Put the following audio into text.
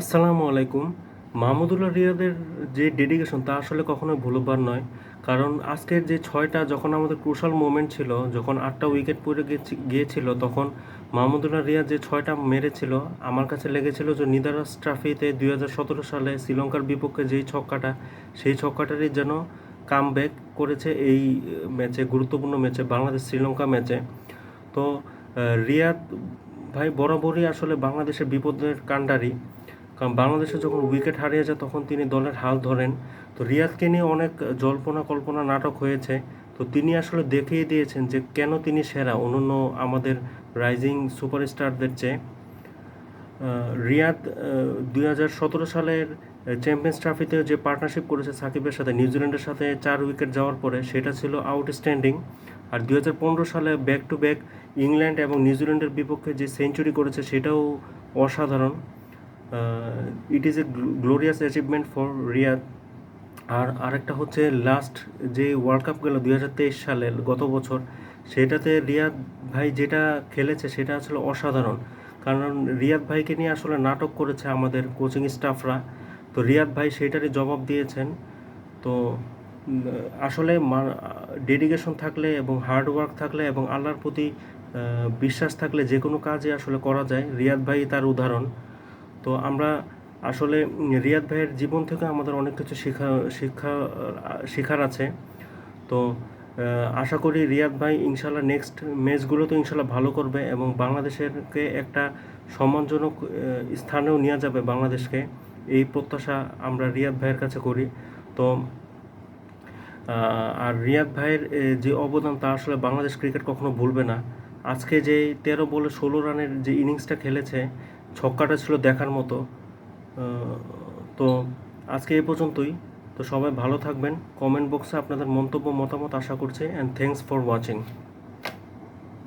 আসসালামু আলাইকুম। মাহমুদুল্লাহ রিয়াদের যে ডেডিকেশন তা আসলে কখনোই ভুলবার নয়। কারণ আজকের যে ছয়টা, যখন আমাদের ক্রুশাল মোমেন্ট ছিল, যখন আটটা উইকেট পড়ে গিয়েছিল, তখন মাহমুদুল্লাহ রিয়াদ যে ছয়টা মেরেছিল, আমার কাছে লেগেছিল যে নিদারাস ট্রফিতে দুই সালে শ্রীলঙ্কার বিপক্ষে যেই ছক্কাটা, সেই ছক্কাটারই যেন কাম করেছে এই ম্যাচে, গুরুত্বপূর্ণ ম্যাচে বাংলাদেশ শ্রীলঙ্কা ম্যাচে। তো রিয়াদ ভাই বরাবরই আসলে বাংলাদেশের বিপদের কাণ্ডারি। কারণ বাংলাদেশে যখন উইকেট হারিয়ে যায়, তখন তিনি দলের হাল ধরেন। তো রিয়াদকে নিয়ে অনেক জল্পনা কল্পনা নাটক হয়েছে। তো তিনি আসলে দেখিয়ে দিয়েছেন যে কেন তিনি সেরা অন্যান্য আমাদের রাইজিং সুপারস্টারদের চেয়ে। রিয়াদ দুই হাজার সতেরো সালের চ্যাম্পিয়ন্স ট্রফিতে যে পার্টনারশিপ করেছে সাকিবের সাথে নিউজিল্যান্ডের সাথে চার উইকেট যাওয়ার পরে, সেটা ছিল আউটস্ট্যান্ডিং আর দুই হাজার পনেরো সালে ব্যাক টু ব্যাক ইংল্যান্ড এবং নিউজিল্যান্ডের বিপক্ষে যে সেঞ্চুরি করেছে, সেটাও অসাধারণ। It is a glorious achievement for Riyad আর আরেকটা হচ্ছে লাস্ট যে ওয়ার্ল্ড কাপ গেল দুই হাজার তেইশ সালে গত বছর, সেটাতে রিয়াদ ভাই যেটা খেলেছে সেটা আসলে অসাধারণ। কারণ রিয়াদ ভাইকে নিয়ে আসলে নাটক করেছে আমাদের কোচিং স্টাফরা তো রিয়াদ ভাই সেটারই জবাব দিয়েছেন। তো আসলে ডেডিকেশন থাকলে এবং হার্ড ওয়ার্ক থাকলে এবং আল্লাহর প্রতি বিশ্বাস থাকলে যে কোনো কাজে আসলে করা যায়। রিয়াদ ভাই তার উদাহরণ। তো আমরা আসলে রিয়াদ ভাইয়ের জীবন থেকে আমাদের অনেক কিছু শেখা শিক্ষা শেখার আছে। তো আশা করি রিয়াদ ভাই ইনশাল্লাহ নেক্সট ম্যাচগুলো তো ইনশাল্লাহ ভালো করবে এবং বাংলাদেশেরকে একটা সম্মানজনক স্থানেও নিয়ে যাবে বাংলাদেশকে। এই প্রত্যাশা আমরা রিয়াদ ভাইয়ের কাছে করি। তো আর রিয়াদ ভাইয়ের যে অবদান তা আসলে বাংলাদেশ ক্রিকেট কখনো ভুলবে না। আজকে যে তেরো বলে ষোলো রানের যে ইনিংসটা খেলেছে ছক্কাটা ছিল দেখার মতো। তো আজকে এই পর্যন্তই। তো সবাই ভালো থাকবেন। কমেন্ট বক্সে আপনাদের মন্তব্য, মতামত আশা করছি। And thanks for watching